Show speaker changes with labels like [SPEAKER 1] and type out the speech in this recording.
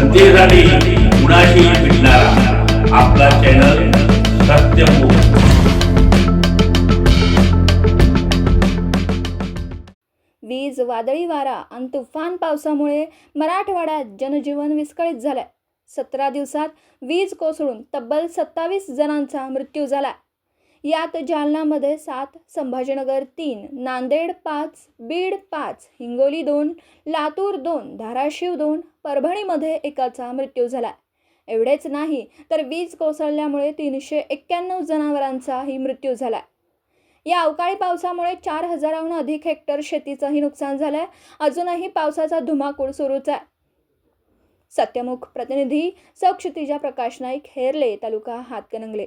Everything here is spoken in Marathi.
[SPEAKER 1] जनतेसाठी कुणाशी भेटणारा. आपला चॅनल सत्यमुख
[SPEAKER 2] वीज वादळी वारा आणि तुफान पावसामुळे मराठवाड्यात जनजीवन विस्कळीत झालंय. सतरा दिवसात वीज कोसळून तब्बल सत्तावीस जणांचा मृत्यू झाला यात जालनामध्ये सात संभाजीनगर तीन नांदेड पाच बीड पाच हिंगोली दोन लातूर दोन धाराशिव दोन परभणीमध्ये एकाचा मृत्यू झाला. एवढेच नाही तर वीज कोसळल्यामुळे तीनशे एक्क्याण्णव जनावरांचाही मृत्यू झाला. या अवकाळी पावसामुळे चार हजाराहून अधिक हेक्टर शेतीचंही नुकसान झालंय. अजूनही पावसाचा धुमाकूळ सुरूच आहे. सत्यमुख प्रतिनिधी सौक्षितिजा प्रकाश नाईक हेरले तालुका हातकणंगले.